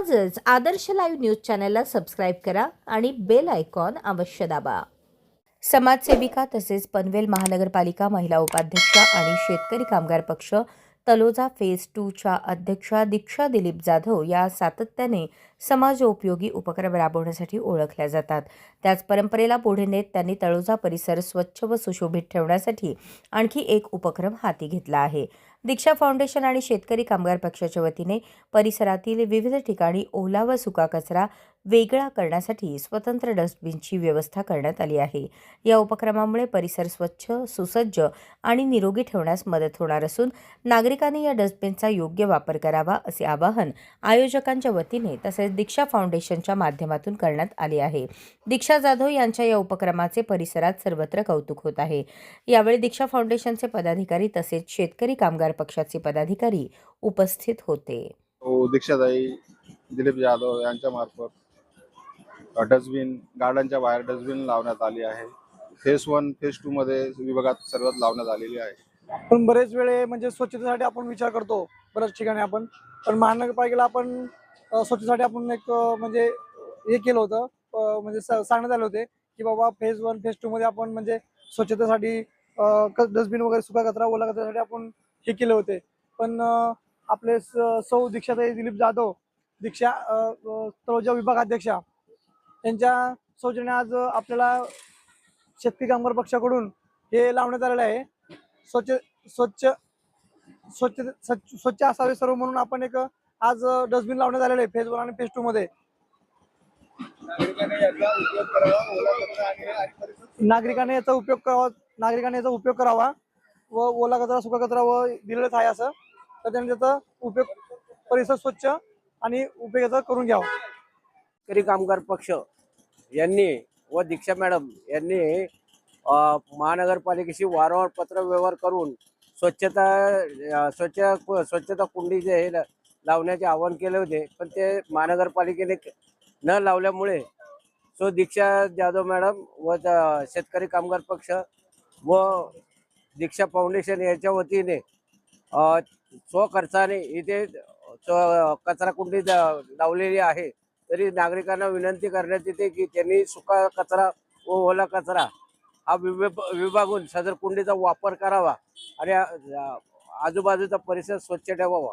आजच Adarsh live news चॅनलला subscribe करा आणि बेल आयकॉन अवश्य दाबा. समाजसेविका तसेच पनवेल महानगरपालिका महिला उपाध्यक्षा आणि शेतकरी कामगार पक्ष तलोजा फेज टूच्या अध्यक्षा दीक्षा दिलीप जाधव या सातत्याने समाजोपयोगी उपक्रम राबवण्यासाठी ओळखल्या जातात. त्याच परंपरेला पुढे नेत त्यांनी तळोजा परिसर स्वच्छ व सुशोभित ठेवण्यासाठी आणखी एक उपक्रम हाती घेतला आहे. दीक्षा फाउंडेशन आणि शेतकरी कामगार पक्षाच्या वतीने परिसरातील विविध ठिकाणी ओला व सुका कचरा वेगळा करण्यासाठी स्वतंत्र डस्टबिनची व्यवस्था करण्यात आली आहे. या उपक्रमामुळे परिसर स्वच्छ सुसज्ज आणि निरोगी ठेवण्यास मदत होणार असून नागरिकांनी या डस्टबिनचा योग्य वापर करावा असे आवाहन आयोजकांच्या वतीने तसेच दीक्षा फाउंडेशनच्या माध्यमातून करण्यात आले आहे. दीक्षा जाधव यांच्या या उपक्रमाचे परिसरात सर्वत्र कौतुक होत आहे. यावेळी दीक्षा फाउंडेशनचे पदाधिकारी तसेच शेतकरी कामगार पक्षाचे पदाधिकारी उपस्थित होते. तो दीक्षाताई दिलीप जाधव यांच्या मार्फत डस्टबिन गार्डनच्या बाहेर डस्टबिन लावण्यात आली आहे. फेस वन फेस टू मध्ये विभागात सर्वात लावण्यात आलेली आहे. पण बरेच वेळे म्हणजे स्वच्छतेसाठी आपण विचार करतो बऱ्याच ठिकाणी आपण. पण महानगरपालिकेला आपण अ, स्वच्छतेसाठी आपण एक म्हणजे हे केलं होतं. म्हणजे स- सांगण्यात आले होते की बाबा फेज वन फेज टू मध्ये आपण म्हणजे स्वच्छतेसाठी डस्टबिन वगैरे सुका कचरा ओला कचऱ्यासाठी आपण हे केले होते. पण आपले स- सौ दीक्षाताई दिलीप जाधव दीक्षा अ, तळोजा विभागाध्यक्षा यांच्या सौजन्य आज आपल्याला शेतकरी कामगार पक्षाकडून हे लावण्यात आलेलं आहे. स्वच्छ स्वच्छ स्वच्छ स्वच्छ स्वच्छ असावे सर्व म्हणून आपण एक आज डस्टबिन लावण्यात आलेलं आहे फेज वन आणि फेज टू मध्ये. नागरिकांनी याचा उपयोग करावा नागरिकांनी याचा उपयोग करावा व ओला कचरा सुका कचरा व दिलेलाच आहे असं. तर त्यांनी त्याचा उपयोग परिसर स्वच्छ आणि उपयोगाचा करून घ्यावा. शेतकरी कामगार पक्ष यांनी व दीक्षा मॅडम यांनी महानगरपालिकेशी वारंवार पत्र व्यवहार करून स्वच्छता स्वच्छ स्वच्छता कुंडी जे हे ला- लावण्याचे आवाहन केले होते पण ते महानगरपालिकेने न लावल्यामुळे सो दीक्षा जाधव मॅडम व शेतकरी कामगार पक्ष व दीक्षा फाउंडेशन याच्या वतीने स्वखर्चाने इथे स्व- कचरा कुंडी लावलेली आहे. तरी नागरिकांना विनंती करण्यात येते की त्यांनी सुका कचरा व ओला कचरा हा विभ- विभागून सदर कुंडीचा वापर करावा आणि आजूबाजूचा परिसर स्वच्छ ठेवावा.